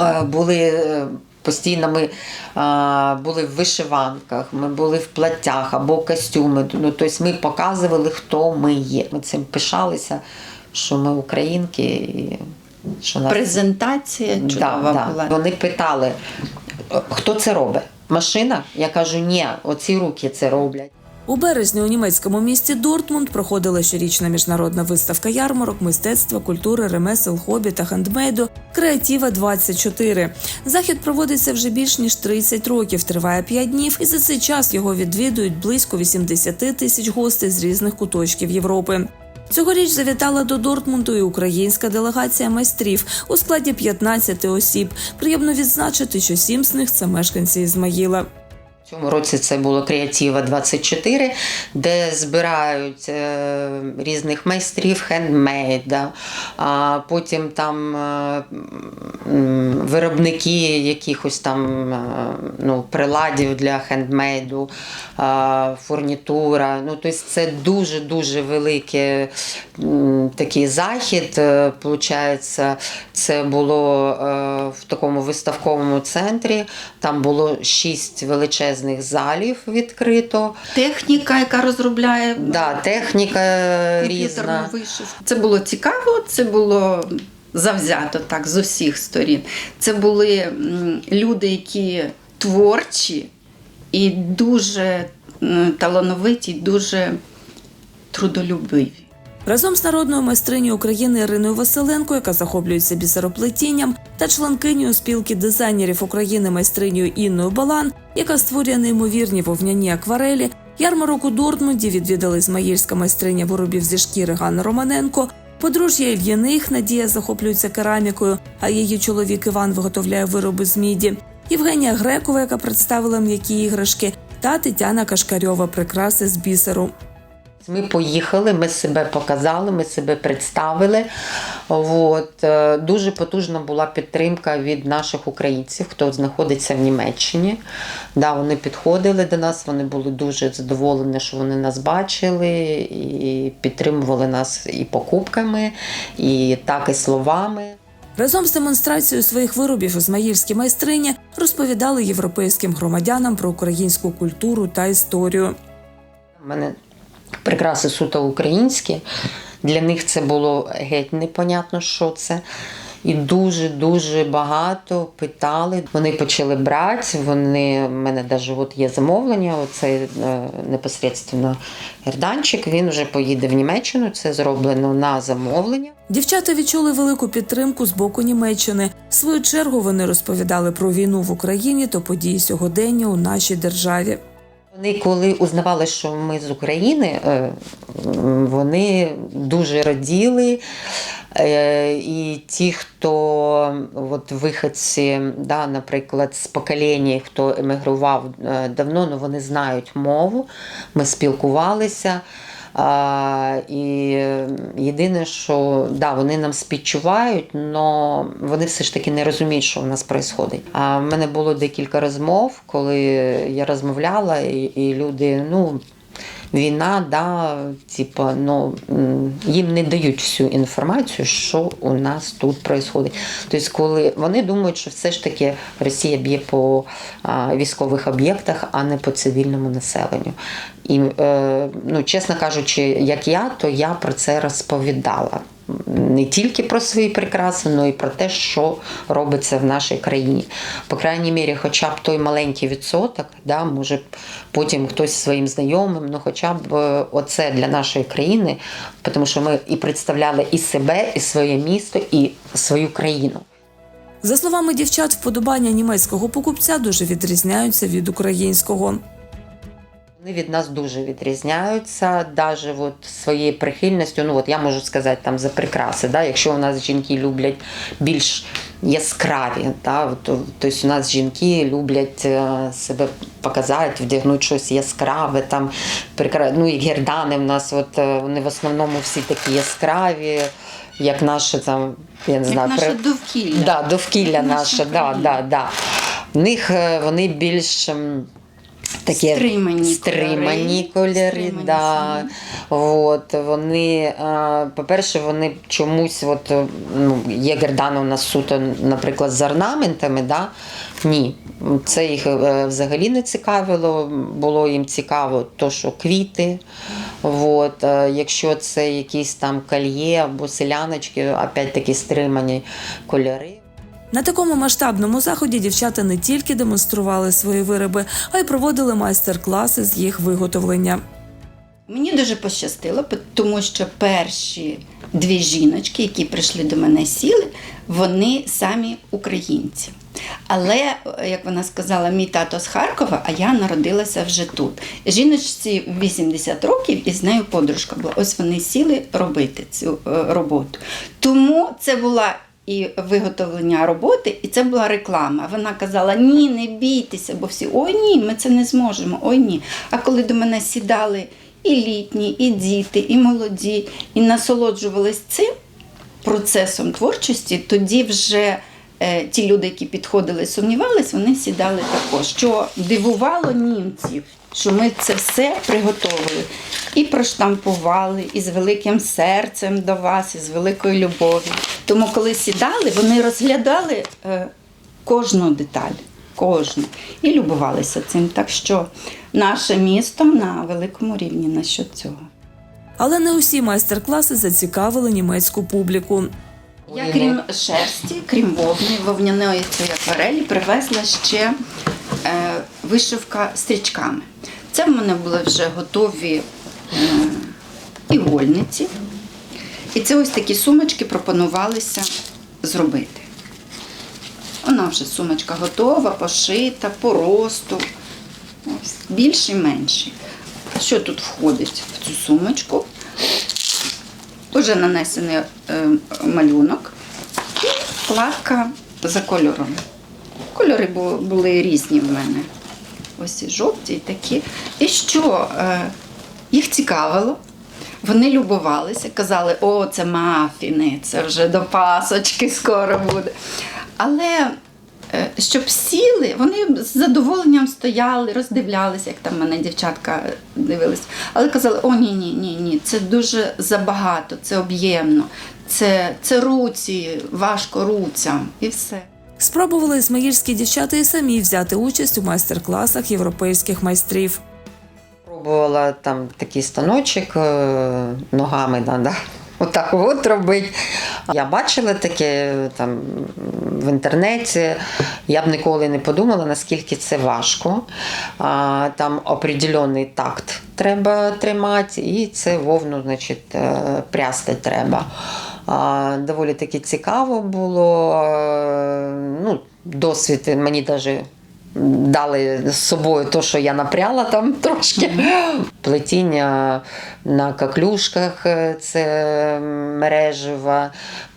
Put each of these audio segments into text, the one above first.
Е, Були е, постійно ми е, були в вишиванках, ми були в платтях або костюми. Ну, тобто ми показували, хто ми є. Ми цим пишалися, що ми українки і що нас Презентація чудова Да, да. Вони питали, хто це робить? Машина? Я кажу, ні, оці руки це роблять. У березні у німецькому місті Дортмунд проходила щорічна міжнародна виставка ярмарок, мистецтва, культури, ремесел, хобі та хендмейду Креатіва 24 Захід проводиться вже більш ніж 30 років, триває 5 днів, і за цей час його відвідують близько 80 тисяч гостей з різних куточків Європи. Цьогоріч завітала до Дортмунду і українська делегація майстрів у складі 15 осіб. Приємно відзначити, що сім з них це мешканці Ізмаїла. Цьому році це було Креатіва 24, де збирають е, різних майстрів хендмейда, а потім там е, виробники якихось там е, ну, приладів для хендмейду, фурнітура. Ну, тобто це дуже-дуже великий такий захід. Получається, це було в такому виставковому центрі. Там було шість величезних залів відкрито. Техніка, яка розробляє Да, техніка різна. вишивку. Це було цікаво, це було завзято так з усіх сторін. Це були люди, які творчі і дуже талановиті, дуже трудолюбиві. Разом з народною майстринею України Іриною Василенко, яка захоплюється бісероплетінням, та членкинею спілки дизайнерів України майстринею Інною Балан, яка створює неймовірні вовняні акварелі. Ярмарок у Дортмунді відвідали ізмаїльська майстриня виробів зі шкіри Ганна Романенко. Подружжя Ільяних Надія захоплюється керамікою, а її чоловік Іван виготовляє вироби з міді. Євгенія Грекова, яка представила м'які іграшки, та Тетяна Кашкарьова прикраси з бісеру. Ми поїхали, ми себе показали, ми себе представили. От. е, Дуже потужна була підтримка від наших українців, хто знаходиться в Німеччині. Да, вони підходили до нас, вони були дуже задоволені, що вони нас бачили і підтримували нас і покупками, і так і словами. Разом з демонстрацією своїх виробів ізмаїльські майстрині розповідали європейським громадянам про українську культуру та історію. У мене прикраси суто українські. Для них це було геть непонятно, що це. І дуже-дуже багато питали. Вони почали брати. Вони в мене навіть от є замовлення. Оцей е, непосередньо Ерданчик. Він вже поїде в Німеччину. Це зроблено на замовлення. Дівчата відчули велику підтримку з боку Німеччини. В свою чергу вони розповідали про війну в Україні та події сьогодення у нашій державі. Вони, коли узнавали, що ми з України, е, вони дуже раділи. Е, І ті, хто от виходці, да, наприклад, з покоління, хто емігрував е, давно, ну вони знають мову, ми спілкувалися. А, і єдине, що да, вони нам співчувають, але вони все ж таки не розуміють, що в нас відбувається. А в мене було декілька розмов, коли я розмовляла, і, і люди, ну. Війна, да, типу, ну, їм не дають всю інформацію, що у нас тут відбувається. Тобто, коли вони думають, що все ж таки Росія б'є по а, військових об'єктах, а не по цивільному населенню. І, е, ну, чесно кажучи, як я, то я про це розповідала. Не тільки про свої прикраси, але й про те, що робиться в нашій країні. По крайній мірі, хоча б той маленький відсоток, да, може потім хтось своїм знайомим, ну хоча б е, оце для нашої країни, тому що ми і представляли і себе, і своє місто, і свою країну. За словами дівчат, вподобання німецького покупця дуже відрізняються від українського. Вони від нас дуже відрізняються, навіть от своєю прихильністю. Ну от я можу сказати там за прикраси. Да? Якщо у нас жінки люблять більш яскраві, да? то, тобто у нас жінки люблять е, себе показати, вдягнути щось яскраве, там прикра... ну і гердани в нас, от е, вони в основному всі такі яскраві, як наші там, я не Як наше при- довкілля. Да, довкілля Наша наше, да, да, да. В них е, вони більш такі Стримані стримані кольори. кольори. Да. От, вони, е, по-перше, вони чомусь, от, ну, є гердани у нас суто, наприклад, з орнаментами, да? ні. Це їх е, взагалі не цікавило. Було їм цікаво, то, що квіти. От, е, якщо це якісь там кольє або селяночки, опять-таки стримані кольори. На такому масштабному заході дівчата не тільки демонстрували свої вироби, а й проводили майстер-класи з їх виготовлення. Мені дуже пощастило, тому що перші дві жіночки, які прийшли до мене сіли, вони самі українці. Але, е, як вона сказала, мій тато з Харкова, а я народилася вже тут. Жіночці 80 років і з нею подружка була. Ось вони сіли робити цю е, роботу. Тому це була і виготовлення роботи, і це була реклама. Вона казала: ні, не бійтеся, бо всі ой ні, ми це не зможемо, ой ні. А коли до мене сідали і літні, і діти, і молоді, і насолоджувались цим процесом творчості, тоді вже е, ті люди, які підходили, сумнівались, вони сідали також. Що дивувало німців, що ми це все приготовили і проштампували, і з великим серцем до вас, і з великою любов'ю. Тому, коли сідали, вони розглядали е, кожну деталь. Кожну. І любувалися цим. Так що наше місто на великому рівні насчет цього. Але не усі майстер-класи зацікавили німецьку публіку. Я крім шерсті, крім вовни, вовняної цієї акварелі, привезла ще вишивка стрічками. Це в мене були вже готові е, ігольниці. І це ось такі сумочки пропонувалися зробити. Вона вже сумочка готова, пошита, по росту. Ось, більші, менші. Що тут входить в цю сумочку? Уже нанесений е, малюнок і вкладка за кольором. Кольори були різні в мене. Ось і жовті, і такі. І що е, їх цікавило. Вони любувалися, казали, о, це мафіни, це вже до пасочки скоро буде. Але е, щоб сіли, вони з задоволенням стояли, роздивлялися, як там мене дівчатка дивилися. Але казали, о, ні, ні, ні, ні, це дуже забагато, це об'ємно, це, це руці, важко руцям і все. Спробували ісмаїльські дівчата і самі взяти участь у майстер-класах європейських майстрів. Пробувала там такий станочок е, ногами, да. Отак от робить. Я бачила таке там в інтернеті. Я б ніколи не подумала, наскільки це важко. Там определений такт треба тримати, і це вовну, значить, е, прясти треба. Доволі таки цікаво було. Е, Ну, досвід мені навіть дали з собою те, що я напряла там трошки. Плетіння на каклюшках е, це мережево.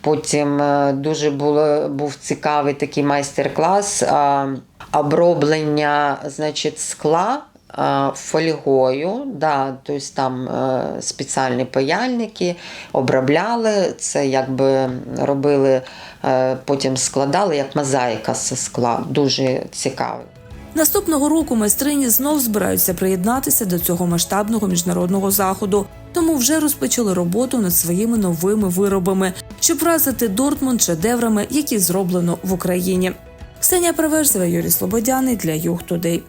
Потім е, дуже було, був цікавий такий майстер-клас оброблення значить, скла. А, Фольгою, да, тобто там е, спеціальні паяльники обробляли це, якби робили, е, потім складали як мозаїка з скла. Дуже цікаво. Наступного року майстрині знов збираються приєднатися до цього масштабного міжнародного заходу, тому вже розпочали роботу над своїми новими виробами, щоб вразити Дортмунд шедеврами, які зроблено в Україні. Ксенія Преверзева, Юрій Слободяний для Юг Тудей.